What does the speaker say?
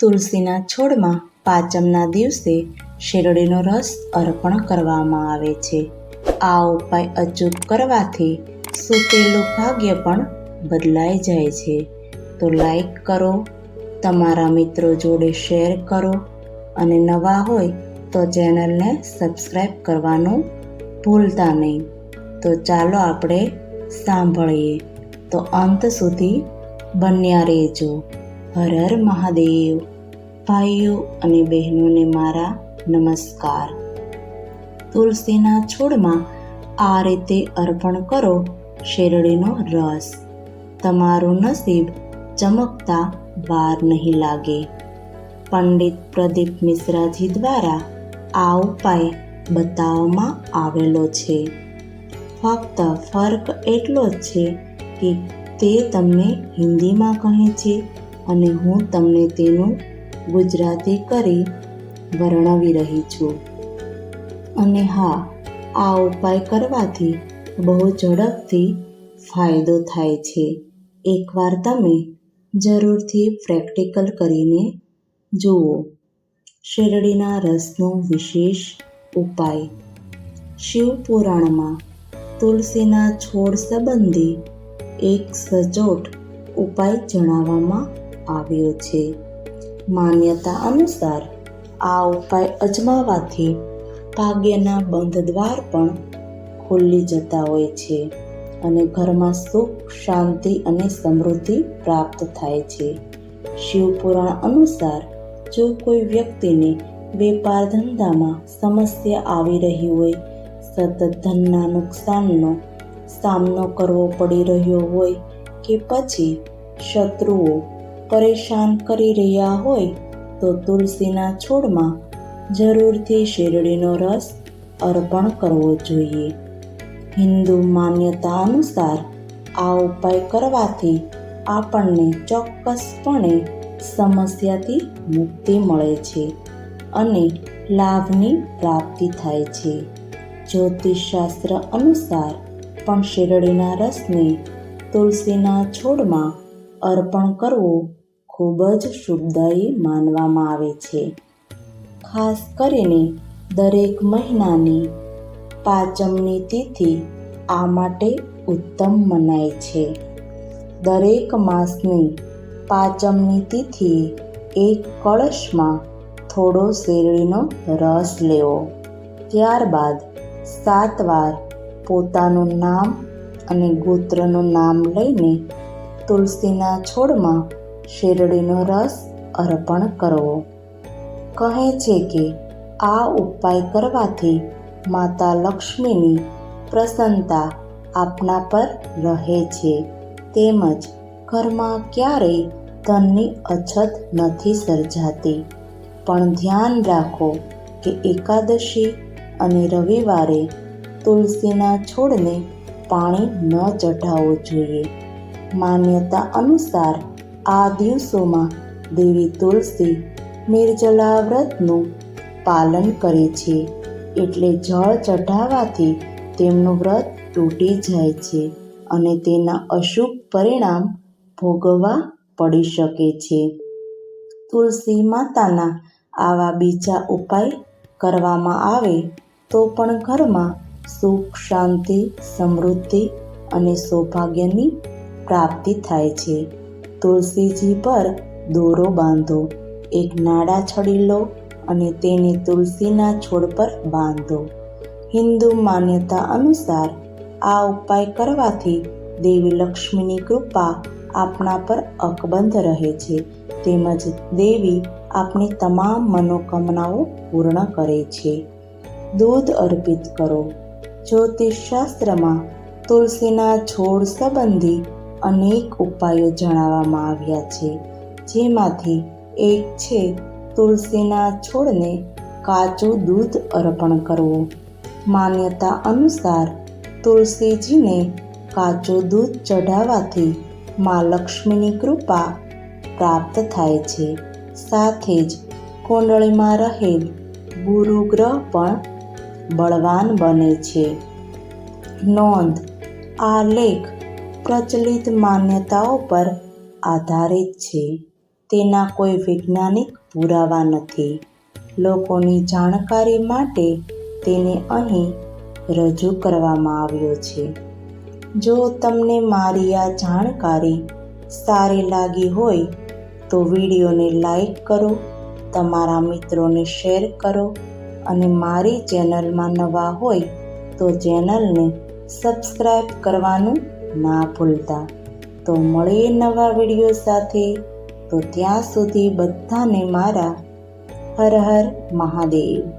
તુલસીના છોડમાં પાંચમના દિવસે શેરડીનો રસ અર્પણ કરવામાં આવે છે. આ ઉપાય અચૂક કરવાથી સૂતેલું ભાગ્ય પણ બદલાઈ જાય છે. તો લાઈક કરો, તમારા મિત્રો જોડે શેર કરો અને નવા હોય તો ચેનલને સબસ્ક્રાઈબ કરવાનું ભૂલતા નહીં. તો ચાલો આપણે સાંભળીએ. તો અંત સુધી બન્યા રહેજો. હર હર મહાદેવ. ભાઈઓ અને બહેનોને મારા નમસ્કાર. તુલસીના છોડમાં આ રીતે અર્પણ કરો શેરડીનો રસ. તમારું નસીબ ચમકતા વાર નહીં લાગે. પંડિત પ્રદીપ મિશ્રાજી દ્વારા આ ઉપાય બતાવવામાં આવેલો છે. ફક્ત ફર્ક એટલો જ છે કે તે તમને હિન્દીમાં કહે છે અને હું તમને તેનું ગુજરાતી કરી વર્ણવી રહી છું. અને હા, આ ઉપાય કરવાથી બહુ ઝડપથી ફાયદો થાય છે. એકવાર તમે જરૂરથી પ્રેક્ટિકલ કરીને જુઓ. શેરડીના રસનો વિશેષ ઉપાય. શિવપુરાણમાં તુલસીના છોડ સંબંધી એક સચોટ ઉપાય જણાવવામાં આવ્યો છે. માન્યતા અનુસાર આ ઉપાય અજમાવાથી ભાગ્યના બંધ દ્વાર પણ ખુલ્લી જતા હોય છે અને ઘરમાં સુખ, શાંતિ અને સમૃદ્ધિ પ્રાપ્ત થાય છે. શિવપુરાણ અનુસાર જો કોઈ વ્યક્તિને વેપાર ધંધામાં સમસ્યા આવી રહી હોય, સતત ધનના નુકસાનનો સામનો કરવો પડી રહ્યો હોય કે પછી શત્રુઓ પરેશાન કરી રહ્યા હોય તો તુલસીના છોડમાં જરૂરથી શેરડીનો રસ અર્પણ કરવો જોઈએ. હિન્દુ માન્યતા અનુસાર આ ઉપાય કરવાથી આપણને ચોક્કસપણે સમસ્યાથી મુક્તિ મળે છે અને લાભની પ્રાપ્તિ થાય છે. જ્યોતિષશાસ્ત્ર અનુસાર પણ શેરડીના રસને તુલસીના છોડમાં અર્પણ કરવું ખૂબ જ શુભદાયી માનવામાં આવે છે. ખાસ કરીને દરેક મહિનાની પાંચમની તિથિ આ માટે ઉત્તમ મનાય છે. દરેક માસની પાંચમની તિથિએ એક કળશમાં થોડો શેરડીનો રસ લેવો. ત્યારબાદ સાત વાર પોતાનું નામ અને ગોત્રનું નામ લઈને તુલસીના છોડમાં શેરડીનો રસ અર્પણ કરવો કહે છે કે, આ ઉપાય કરવાથી માતા લક્ષ્મીની પ્રસન્નતા આપના પર રહે છે. તેમજ ઘરમાં ક્યારેય ધનની અછત નથી સર્જાતી. પણ ધ્યાન રાખો કે એકાદશી અને રવિવારે તુલસીના છોડને પાણી ન ચઢાવવું જોઈએ. માન્યતા અનુસાર આ દિવસોમાં દેવી તુલસી નિર્જલા વ્રતનું પાલન કરે છે. એટલે જળ ચઢાવવાથી તેમનું વ્રત તૂટી જાય છે અને તેના અશુભ પરિણામ ભોગવવા પડી શકે છે. તુલસી માતાના આવા બીજા ઉપાય કરવામાં આવે તો પણ ઘરમાં સુખ, શાંતિ, સમૃદ્ધિ અને સૌભાગ્યની પ્રાપ્તિ થાય છે. તુલસીજી પર દોરો બાંધો. એક નાડા છડી લો અને તેને તુલસીના છોડ પર બાંધો. હિન્દુ માન્યતા અનુસાર આ ઉપાય કરવાથી દેવી લક્ષ્મીની કૃપા આપણા પર અકબંધ રહે છે. તેમજ દેવી આપણી તમામ મનોકામનાઓ પૂર્ણ કરે છે. દૂધ અર્પિત કરો. જ્યોતિષશાસ્ત્રમાં તુલસીના છોડ સંબંધી અનેક ઉપાયો જણાવવામાં આવ્યા છે. જેમાંથી એક છે, તુલસીના છોડને કાચું દૂધ અર્પણ કરવું. માન્યતા અનુસાર, તુલસીજીને કાચું દૂધ ચઢાવવાથી મા લક્ષ્મીની કૃપા પ્રાપ્ત થાય છે. સાથે જ કુંડળીમાં રહેલ ગુરુ ગ્રહ પણ બળવાન બને છે. નોંધ, આ લેખ પ્રચલિત માન્યતાઓ પર આધારિત છે. તેના કોઈ વૈજ્ઞાનિક પુરાવા નથી. લોકોની જાણકારી માટે તેને અહીં રજૂ કરવામાં આવ્યો છે. જો તમને મારી આ જાણકારી સારી લાગી હોય તો વિડીયોને લાઈક કરો, તમારા મિત્રોને શેર કરો અને મારી ચેનલમાં નવા હોય તો ચેનલને સબસ્ક્રાઈબ કરવાનું ના ભૂલતા. તો મળીએ નવા વીડિયો સાથે. તો ત્યાં સુધી બધાને મારા હર હર મહાદેવ.